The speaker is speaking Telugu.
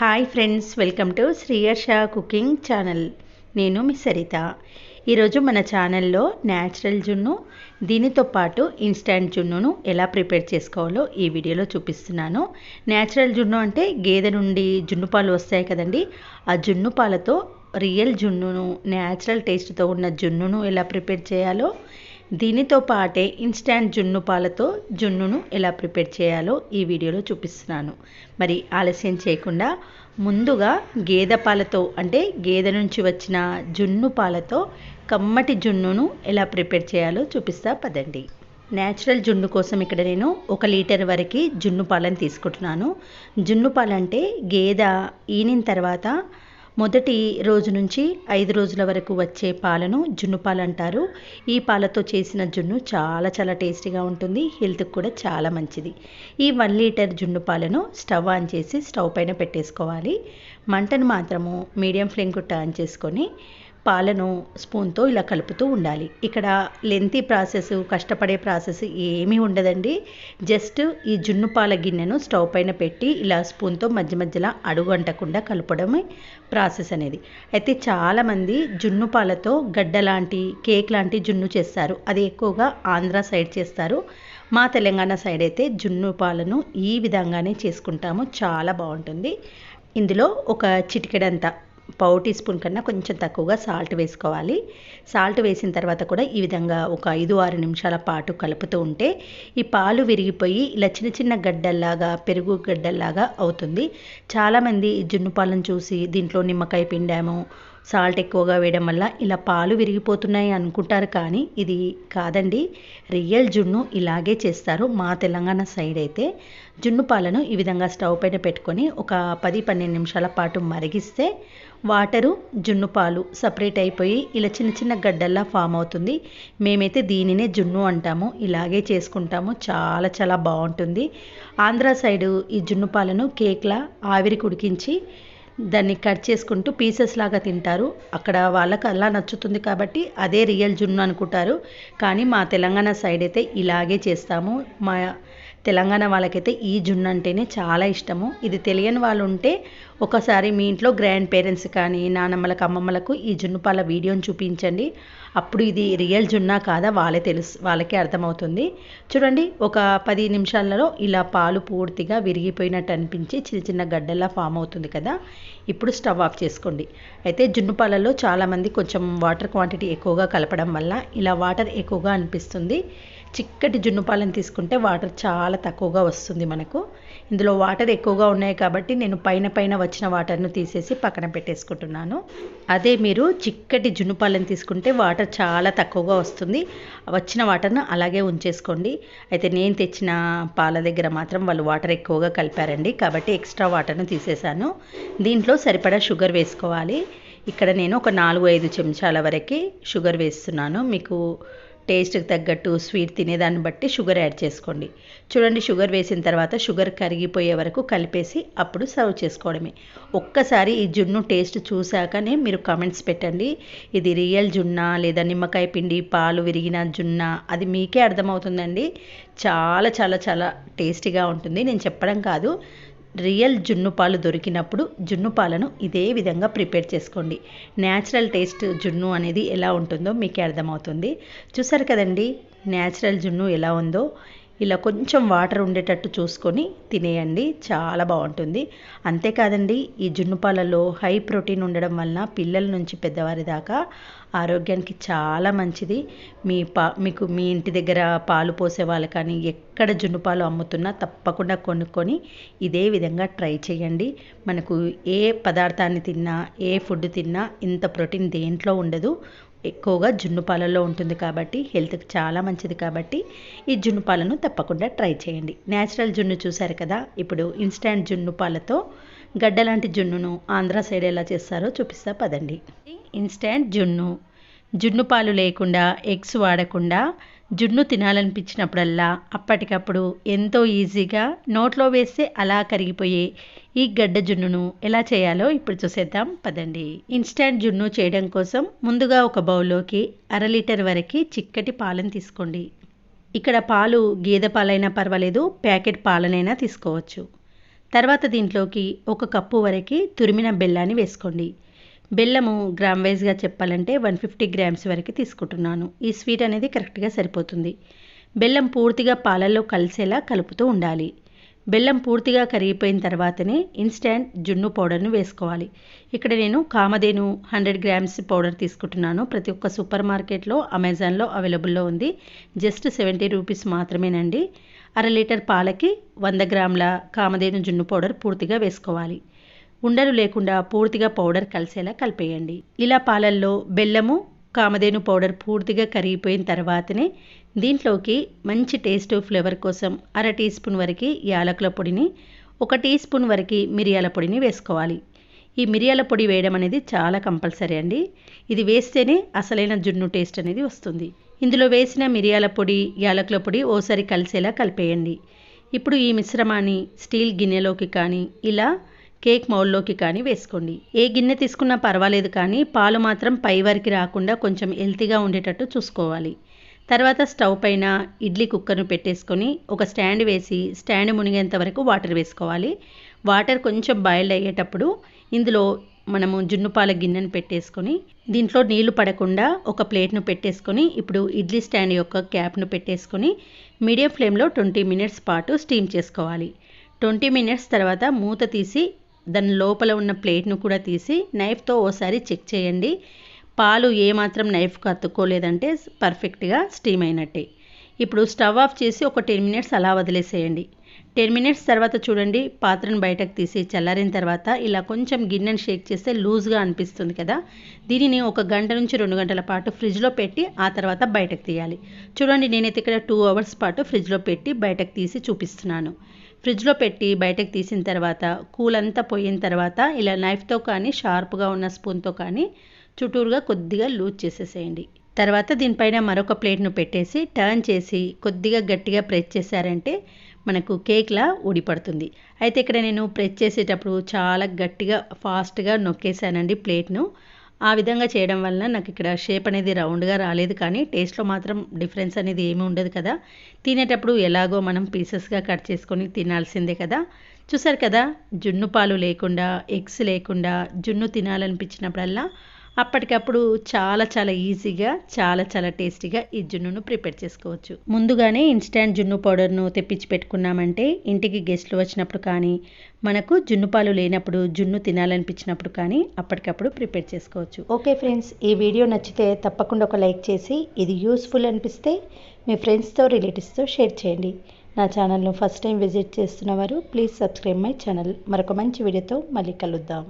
Hi friends welcome to Sriyarsha cooking channel నేను మీ సరిత. ఈరోజు మన ఛానల్లో న్యాచురల్ జున్ను దీనితో పాటు ఇన్స్టాంట్ జున్నును ఎలా ప్రిపేర్ చేసుకోవాలో ఈ వీడియోలో చూపిస్తున్నాను. న్యాచురల్ జున్ను అంటే గేదె నుండి జున్ను పాలు వస్తాయి కదండి. ఆ జున్ను పాలతో రియల్ జున్నును న్యాచురల్ టేస్ట్తో ఉన్న జున్నును ఎలా ప్రిపేర్ చేయాలో దీనితో పాటే ఇన్స్టాంట్ జున్ను పాలతో జున్నును ఎలా ప్రిపేర్ చేయాలో ఈ వీడియోలో చూపిస్తున్నాను. మరి ఆలస్యం చేయకుండా ముందుగా గేదె పాలతో అంటే గేదె నుంచి వచ్చిన జున్ను పాలతో కమ్మటి జున్నును ఎలా ప్రిపేర్ చేయాలో చూపిస్తా పదండి. న్యాచురల్ జున్ను కోసం ఇక్కడ నేను ఒక లీటర్ వరకు జున్ను పాలను తీసుకుంటున్నాను. జున్ను పాలంటే గేదె ఈనిన తర్వాత మొదటి రోజు నుంచి ఐదు రోజుల వరకు వచ్చే పాలను జున్ను పాలు అంటారు. ఈ పాలతో చేసిన జున్ను చాలా చాలా టేస్టీగా ఉంటుంది. హెల్త్కి కూడా చాలా మంచిది. ఈ వన్ లీటర్ జున్ను పాలను స్టవ్ ఆన్ చేసి స్టవ్ పైన పెట్టేసుకోవాలి. మంటను మాత్రము మీడియం ఫ్లేమ్కు టర్న్ చేసుకొని పాలను స్పూన్తో ఇలా కలుపుతూ ఉండాలి. ఇక్కడ లెంతీ ప్రాసెస్ కష్టపడే ప్రాసెస్ ఏమీ ఉండదండి. జస్ట్ ఈ జున్ను పాల గిన్నెను స్టవ్ పైన పెట్టి ఇలా స్పూన్తో మధ్య మధ్యలో అడుగు అంటకుండా కలపడమే ప్రాసెస్ అనేది. అయితే చాలామంది జున్ను పాలతో గడ్డ లాంటి కేక్ లాంటి జున్ను చేస్తారు. అది ఎక్కువగా ఆంధ్ర సైడ్ చేస్తారు. మా తెలంగాణ సైడ్ అయితే జున్ను పాలను ఈ విధంగానే చేసుకుంటాము. చాలా బాగుంటుంది. ఇందులో ఒక చిటికెడంత పావు టీ స్పూన్ కన్నా కొంచెం తక్కువగా సాల్ట్ వేసుకోవాలి. సాల్ట్ వేసిన తర్వాత కూడా ఈ విధంగా ఒక ఐదు ఆరు నిమిషాల పాటు కలుపుతూ ఉంటే ఈ పాలు విరిగిపోయి ఇలా చిన్న చిన్న గడ్డల్లాగా పెరుగు గడ్డల్లాగా అవుతుంది. చాలామంది జున్ను పాలను చూసి దీంట్లో నిమ్మకాయ పిండాము సాల్ట్ ఎక్కువగా వేయడం వల్ల ఇలా పాలు విరిగిపోతున్నాయి అనుకుంటారు కానీ ఇది కాదండి. రియల్ జున్ను ఇలాగే చేస్తారు మా తెలంగాణ సైడ్ అయితే. జున్ను పాలను ఈ విధంగా స్టవ్ పైన పెట్టుకొని ఒక పది పన్నెండు నిమిషాల పాటు మరిగిస్తే వాటరు జున్ను పాలు సపరేట్ అయిపోయి ఇలా చిన్న చిన్న గడ్డల్లా ఫామ్ అవుతుంది. మేమైతే దీనినే జున్ను అంటాము. ఇలాగే చేసుకుంటాము. చాలా చాలా బాగుంటుంది. ఆంధ్ర సైడు ఈ జున్ను పాలను కేక్లా ఆవిరికి ఉడికించి దాన్ని కట్ చేసుకుంటూ పీసెస్ లాగా తింటారు. అక్కడ వాళ్ళకి అలా నచ్చుతుంది కాబట్టి అదే రియల్ జున్ను అనుకుంటారు. కానీ మా తెలంగాణ సైడ్ అయితే ఇలాగే చేస్తాము. మా తెలంగాణ వాళ్ళకైతే ఈ జున్ను అంటేనే చాలా ఇష్టము. ఇది తెలియని వాళ్ళు ఉంటే ఒకసారి మీ ఇంట్లో గ్రాండ్ పేరెంట్స్ కానీ నానమ్మలకు అమ్మమ్మలకు ఈ జున్ను పాల వీడియోని చూపించండి. అప్పుడు ఇది రియల్ జున్నా కాదా వాళ్ళే తెలుసు వాళ్ళకే అర్థమవుతుంది. చూడండి ఒక పది నిమిషాలలో ఇలా పాలు పూర్తిగా విరిగిపోయినట్టు అనిపించి చిన్న చిన్న గడ్డల్లా ఫామ్ అవుతుంది కదా. ఇప్పుడు స్టవ్ ఆఫ్ చేసుకోండి. అయితే జున్ను పాలలో చాలామంది కొంచెం వాటర్ క్వాంటిటీ ఎక్కువగా కలపడం వల్ల ఇలా వాటర్ ఎక్కువగా అనిపిస్తుంది. చిక్కటి జున్ను పాలను తీసుకుంటే వాటర్ చాలా తక్కువగా వస్తుంది మనకు. ఇందులో వాటర్ ఎక్కువగా ఉన్నాయి కాబట్టి నేను పైన పైన వచ్చిన వాటర్ను తీసేసి పక్కన పెట్టేసుకుంటున్నాను. అదే మీరు చిక్కటి జున్ను పాలను తీసుకుంటే వాటర్ చాలా తక్కువగా వస్తుంది. వచ్చిన వాటర్ను అలాగే ఉంచేసుకోండి. అయితే నేను తెచ్చిన పాల దగ్గర మాత్రం వాళ్ళు వాటర్ ఎక్కువగా కలిపారండి. కాబట్టి ఎక్స్ట్రా వాటర్ను తీసేసాను. దీంట్లో సరిపడా షుగర్ వేసుకోవాలి. ఇక్కడ నేను ఒక నాలుగు ఐదు చెంచాల వరకు షుగర్ వేస్తున్నాను. మీకు టేస్ట్కి తగ్గట్టు స్వీట్ తినేదాన్ని బట్టి షుగర్ యాడ్ చేసుకోండి. చూడండి షుగర్ వేసిన తర్వాత షుగర్ కరిగిపోయే వరకు కలిపేసి అప్పుడు సర్వ్ చేసుకోవడమే. ఒక్కసారి ఈ జున్ను టేస్ట్ చూశాకనే మీరు కామెంట్స్ పెట్టండి. ఇది రియల్ జున్నా లేదా నిమ్మకాయ పిండి పాలు విరిగిన జున్నా అది మీకే అర్థమవుతుందండి. చాలా చాలా చాలా టేస్టీగా ఉంటుంది. నేను చెప్పడం కాదు. రియల్ జున్ను పాలు దొరికినప్పుడు జున్ను పాలను ఇదే విధంగా ప్రిపేర్ చేసుకోండి. న్యాచురల్ టేస్ట్ జున్ను అనేది ఎలా ఉంటుందో మీకే అర్థమవుతుంది. చూసారు కదండి? న్యాచురల్ జున్ను ఎలా ఉందో? ఇలా కొంచెం వాటర్ ఉండేటట్టు చూసుకొని తినేయండి. చాలా బాగుంటుంది. అంతేకాదండి ఈ జున్ను పాలలో హై ప్రోటీన్ ఉండడం వలన పిల్లల నుంచి పెద్దవారి దాకా ఆరోగ్యానికి చాలా మంచిది. మీ పా మీకు మీ ఇంటి దగ్గర పాలు పోసే వాళ్ళు కానీ ఎక్కడ జున్నుపాలు అమ్ముతున్నా తప్పకుండా కొనుక్కొని ఇదే విధంగా ట్రై చేయండి. మనకు ఏ పదార్థాన్ని తిన్నా ఏ ఫుడ్ తిన్నా ఇంత ప్రోటీన్ దేంట్లో ఉండదు. ఎక్కువగా జున్ను పాలల్లో ఉంటుంది కాబట్టి హెల్త్కి చాలా మంచిది కాబట్టి ఈ జున్ను పాలను తప్పకుండా ట్రై చేయండి. న్యాచురల్ జున్ను చూశారు కదా? ఇప్పుడు ఇన్స్టాంట్ జున్ను పాలతో గడ్డ లాంటి జున్నును ఆంధ్ర సైడ్ ఎలా చేస్తారో చూపిస్తా పదండి. ఇన్స్టాంట్ జున్ను జున్ను పాలు లేకుండా ఎగ్స్ వాడకుండా జున్ను తినాలనిపించినప్పుడల్లా అప్పటికప్పుడు ఎంతో ఈజీగా నోట్లో వేస్తే అలా కరిగిపోయే ఈ గడ్డ జున్నును ఎలా చేయాలో ఇప్పుడు చూసేద్దాం పదండి. ఇన్స్టాంట్ జున్ను చేయడం కోసం ముందుగా ఒక బౌల్లోకి అర లీటర్ వరకు చిక్కటి పాలను తీసుకోండి. ఇక్కడ పాలు గేదె పాలైనా పర్వాలేదు ప్యాకెట్ పాలనైనా తీసుకోవచ్చు. తర్వాత దీంట్లోకి ఒక కప్పు వరకు తురిమిన బెల్లాన్ని వేసుకోండి. బెల్లము గ్రామ్ వైజ్గా చెప్పాలంటే వన్ ఫిఫ్టీ గ్రామ్స్ వరకు తీసుకుంటున్నాను. ఈ స్వీట్ అనేది కరెక్ట్గా సరిపోతుంది. బెల్లం పూర్తిగా పాలల్లో కలిసేలా కలుపుతూ ఉండాలి. బెల్లం పూర్తిగా కరిగిపోయిన తర్వాతనే ఇన్స్టాంట్ జున్ను పౌడర్ను వేసుకోవాలి. ఇక్కడ నేను కామధేను హండ్రెడ్ గ్రామ్స్ పౌడర్ తీసుకుంటున్నాను. ప్రతి ఒక్క సూపర్ మార్కెట్లో అమెజాన్లో అవైలబుల్లో ఉంది. జస్ట్ సెవెంటీ రూపీస్ మాత్రమేనండి. అర లీటర్ పాలకి వంద గ్రాముల కామధేను జున్ను పౌడర్ పూర్తిగా వేసుకోవాలి. ఉండలు లేకుండా పూర్తిగా పౌడర్ కలిసేలా కలిపేయండి. ఇలా పాలల్లో బెల్లము కామధేను పౌడర్ పూర్తిగా కరిగిపోయిన తర్వాతనే దీంట్లోకి మంచి టేస్ట్ ఫ్లేవర్ కోసం అర టీ స్పూన్ వరకు యాలకుల పొడిని ఒక టీ స్పూన్ వరకు మిరియాల పొడిని వేసుకోవాలి. ఈ మిరియాల పొడి వేయడం అనేది చాలా కంపల్సరీ అండి. ఇది వేస్తేనే అసలైన జున్ను టేస్ట్ అనేది వస్తుంది. ఇందులో వేసిన మిరియాల పొడి యాలకుల పొడి ఓసారి కలిసేలా కలిపేయండి. ఇప్పుడు ఈ మిశ్రమాన్ని స్టీల్ గిన్నెలోకి కానీ ఇలా కేక్ మౌల్లోకి కానీ వేసుకోండి. ఏ గిన్నె తీసుకున్నా పర్వాలేదు కానీ పాలు మాత్రం పై వరకు రాకుండా కొంచెం హెల్తీగా ఉండేటట్టు చూసుకోవాలి. తర్వాత స్టవ్ పైన ఇడ్లీ కుక్కర్ను పెట్టేసుకొని ఒక స్టాండ్ వేసి స్టాండ్ మునిగేంత వరకు వాటర్ వేసుకోవాలి. వాటర్ కొంచెం బాయిల్ అయ్యేటప్పుడు ఇందులో మనము జున్నుపాల గిన్నెను పెట్టేసుకొని దీంట్లో నీళ్ళు పడకుండా ఒక ప్లేట్ను పెట్టేసుకొని ఇప్పుడు ఇడ్లీ స్టాండ్ యొక్క క్యాప్ను పెట్టేసుకొని మీడియం ఫ్లేమ్లో ట్వంటీ మినిట్స్ పాటు స్టీమ్ చేసుకోవాలి. ట్వంటీ మినిట్స్ తర్వాత మూత తీసి దాని లోపల ఉన్న ప్లేట్ను కూడా తీసి నైఫ్తో ఓసారి చెక్ చేయండి. పాలు ఏమాత్రం నైఫ్కి అతుక్కోలేదంటే పర్ఫెక్ట్గా స్టీమ్ అయినట్టే. ఇప్పుడు స్టవ్ ఆఫ్ చేసి ఒక టెన్ మినిట్స్ అలా వదిలేసేయండి. టెన్ మినిట్స్ తర్వాత చూడండి పాత్రను బయటకు తీసి చల్లారిన తర్వాత ఇలా కొంచెం గిన్నెను షేక్ చేస్తే లూజ్గా అనిపిస్తుంది కదా. దీనిని ఒక గంట నుంచి రెండు గంటల పాటు ఫ్రిడ్జ్లో పెట్టి ఆ తర్వాత బయటకు తీయాలి. చూడండి నేనైతే ఇక్కడ టూ అవర్స్ పాటు ఫ్రిడ్జ్లో పెట్టి బయటకు తీసి చూపిస్తున్నాను. ఫ్రిడ్జ్లో పెట్టి బయటకు తీసిన తర్వాత కూల్ అంతా పోయిన తర్వాత ఇలా నైఫ్తో కానీ షార్ప్గా ఉన్న స్పూన్తో కానీ చుట్టూరుగా కొద్దిగా లూజ్ చేసేసేయండి. తర్వాత దీనిపైన మరొక ప్లేట్ను పెట్టేసి టర్న్ చేసి కొద్దిగా గట్టిగా ప్రెస్ చేశారంటే మనకు కేక్లా ఊడిపడుతుంది. అయితే ఇక్కడ నేను ప్రెస్ చేసేటప్పుడు చాలా గట్టిగా ఫాస్ట్గా నొక్కేసానండి ప్లేట్ను. ఆ విధంగా చేయడం వలన నాకు ఇక్కడ షేప్ అనేది రౌండ్గా రాలేదు. కానీ టేస్ట్లో మాత్రం డిఫరెన్స్ అనేది ఏమీ ఉండదు కదా. తినేటప్పుడు ఎలాగో మనం పీసెస్గా కట్ చేసుకొని తినాల్సిందే కదా. చూసారు కదా జున్ను పాలు లేకుండా ఎగ్స్ లేకుండా జున్ను తినాలనిపించినప్పుడల్లా అప్పటికప్పుడు చాలా చాలా ఈజీగా చాలా చాలా టేస్టీగా ఈ జున్నును ప్రిపేర్ చేసుకోవచ్చు. ముందుగానే ఇన్స్టాంట్ జున్ను పౌడర్ను తెప్పించి పెట్టుకున్నామంటే ఇంటికి గెస్ట్లు వచ్చినప్పుడు కానీ మనకు జున్ను పాలు లేనప్పుడు జున్ను తినాలనిపించినప్పుడు కానీ అప్పటికప్పుడు ప్రిపేర్ చేసుకోవచ్చు. ఓకే ఫ్రెండ్స్ ఈ వీడియో నచ్చితే తప్పకుండా ఒక లైక్ చేసి ఇది యూస్ఫుల్ అనిపిస్తే మీ ఫ్రెండ్స్తో రిలేటివ్స్తో షేర్ చేయండి. నా ఛానల్ను ఫస్ట్ టైం విజిట్ చేస్తున్న వారు ప్లీజ్ సబ్స్క్రైబ్ మై ఛానల్. మరొక మంచి వీడియోతో మళ్ళీ కలుద్దాం.